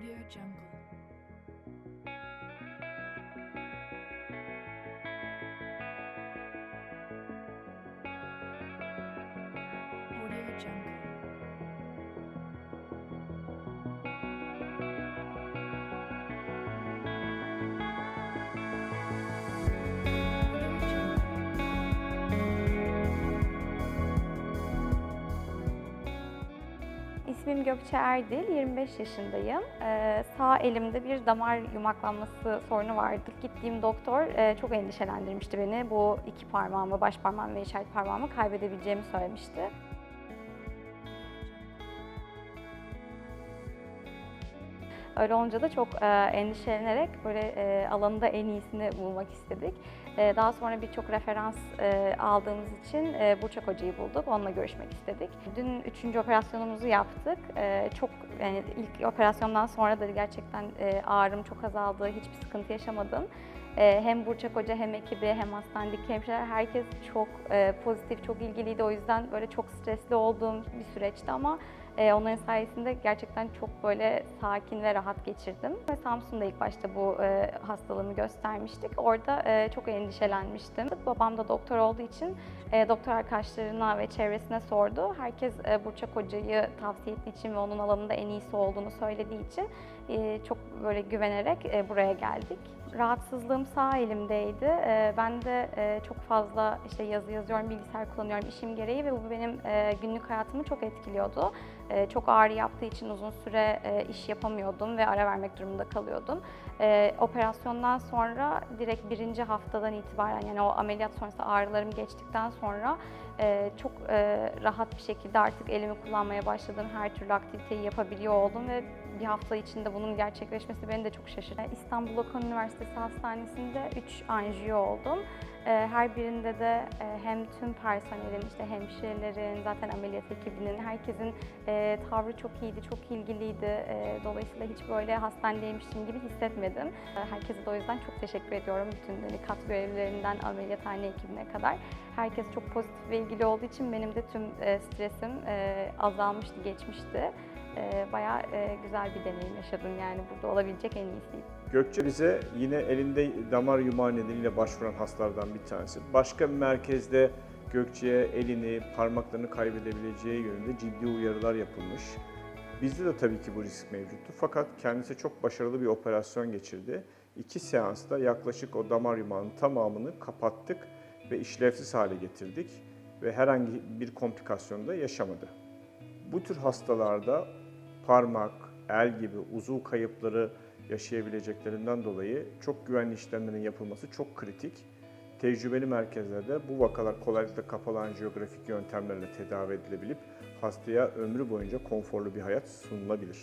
Audio Jungle. İsmim Gökçe Erdil, 25 yaşındayım. Ee, sağ elimde bir damar yumaklanması sorunu vardı. Gittiğim doktor e, çok endişelendirmişti beni. Bu iki parmağımı, baş parmağım ve işaret parmağımı kaybedebileceğimi söylemişti. Öyle olunca da çok e, endişelenerek böyle e, alanında en iyisini bulmak istedik. E, daha sonra birçok referans e, aldığımız için e, Burçak Hoca'yı bulduk. Onunla görüşmek istedik. Dün üçüncü operasyonumuzu yaptık. E, çok yani ilk operasyondan sonra da gerçekten e, ağrım çok azaldı. Hiçbir sıkıntı yaşamadım. E, hem Burçak Hoca hem ekibi hem hastanedeki hemşireler herkes çok e, pozitif, çok ilgiliydi. O yüzden böyle çok stresli olduğum bir süreçti ama e, onların sayesinde gerçekten çok böyle sakin ve rahat geçirdim. Ve Samsun'da ilk başta bu e, hastalığımı göstermiştik. Orada e, çok endişelenmiştim. Babam da doktor olduğu için e, doktor arkadaşlarına ve çevresine sordu. Herkes e, Burçak Hoca'yı tavsiye ettiği için ve onun alanında en iyisi olduğunu söylediği için e, çok böyle güvenerek e, buraya geldik. Rahatsızlığım sağ elimdeydi. E, ben de e, çok fazla işte yazı yazıyorum, bilgisayar kullanıyorum işim gereği ve bu benim e, günlük hayatımı çok etkiliyordu. E, çok ağrı yaptığı için uzun süre e, iş yapamıyordum ve ara vermek durumunda kalıyordum. E, operasyondan sonra direkt birinci haftadan itibaren yani o ameliyat sonrası ağrılarım geçtikten sonra e, çok e, rahat bir şekilde artık elimi kullanmaya başladım. Her türlü aktiviteyi yapabiliyor oldum ve bir hafta içinde bunun gerçekleşmesi beni de çok şaşırttı. İstanbul Okan Üniversitesi Hastanesi'nde 3 anjiyo oldum. E, Her birinde de e, hem tüm personelin, işte hemşirelerin, zaten ameliyat ekibinin, herkesin e, tavrı çok iyiydi, çok ilgiliydi. E, Dolayısıyla hiç böyle hastanedeymişim gibi hissetmedim. Herkese de o yüzden çok teşekkür ediyorum. Bütün hani, kat görevlilerinden ameliyathane ekibine kadar. Herkes çok pozitif ve ilgili olduğu için benim de tüm stresim azalmıştı, geçmişti. E, Bayağı e, güzel bir deneyim yaşadım yani burada olabilecek en iyisiydi. Gökçe bize yine elinde damar yumağı nedeniyle başvuran hastalardan bir tanesi. Başka bir merkezde Gökçe'ye elini, parmaklarını kaybedebileceği yönünde ciddi uyarılar yapılmış. Bizde de tabii ki bu risk mevcuttu. Fakat kendisi çok başarılı bir operasyon geçirdi. İki seansta yaklaşık o damar yumağının tamamını kapattık ve işlevsiz hale getirdik ve herhangi bir komplikasyon da yaşamadı. Bu tür hastalarda parmak, el gibi uzuv kayıpları yaşayabileceklerinden dolayı çok güvenli işlemlerin yapılması çok kritik. Tecrübeli merkezlerde bu vakalar kolaylıkla kapalı anjiyografik yöntemlerle tedavi edilebilip hastaya ömrü boyunca konforlu bir hayat sunulabilir.